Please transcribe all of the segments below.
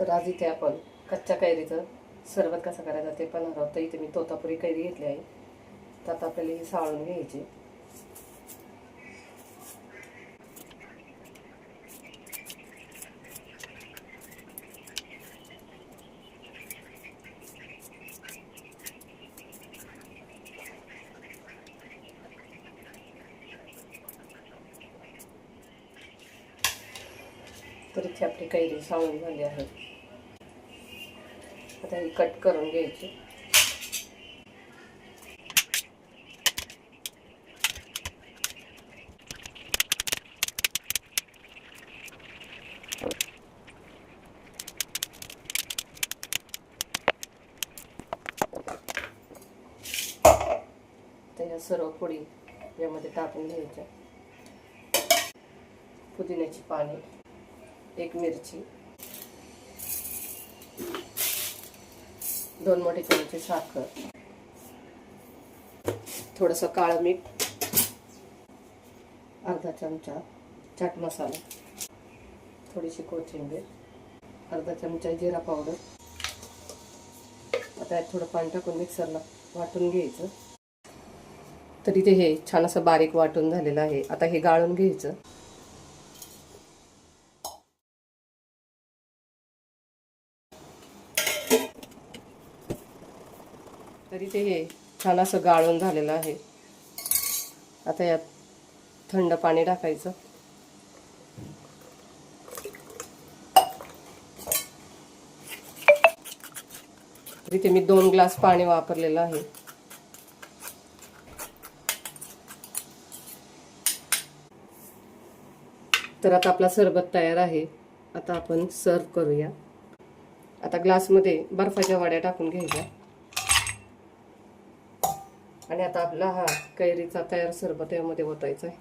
तर आज इथे आपण कच्च्या कैरीचं सरबत कसं करायचं ते पण हरवतं. तर इथे मी तोतापुरी कैरी घेतली आहे. तर आता आपल्याला ही साळून घ्यायची. तर इथे आपली कैरी साळून झाली आहे. आता ही कट करून घ्यायची. या सर्व पोळी यामध्ये टाकून घ्यायच्या. पुदिन्याची पाने एक मिरची दोन मोठे चमचे साखर. थोडंसं काळं मीठ. अर्धा चमचा चाट मसाला. थोडीशी कोथिंबीर. अर्धा चमचा जिरा पावडर. आता यात थोडं पाणी टाकून मिक्सरला वाटून घ्यायचं. तर इथे हे छान असं बारीक वाटून झालेलं आहे. आता हे गाळून घ्यायचं. तरी ते हे छान असं गाळून झालेलं आहे. आता यात थंड पाणी टाकायचं. तिथे इथे मी दोन ग्लास पाणी वापरलेलं आहे. तर आता आपला सरबत तयार आहे. आता आपण सर्व करूया. आता ग्लासमध्ये बर्फाच्या वड्या टाकून घ्यायच्या. आणि आता आपला हा कैरीचा तयार सरबत यामध्ये ओतायचा आहे.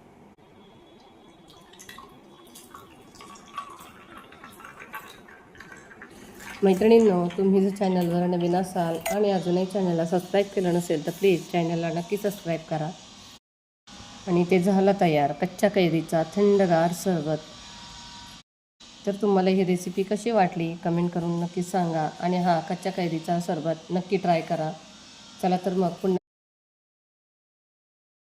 मैत्रिणींनो तुम्ही जर चॅनलवर नवीन असाल आणि अजूनही चॅनलला सबस्क्राईब केलं नसेल तर प्लीज चॅनलला नक्की सबस्क्राईब करा. आणि ते झालं तयार कच्च्या कैरीचा थंडगार सरबत. तर तुम्हाला ही रेसिपी कशी वाटली कमेंट करून नक्की सांगा. आणि हा कच्च्या कैरीचा सरबत नक्की ट्राय करा. चला तर मग पुन्हा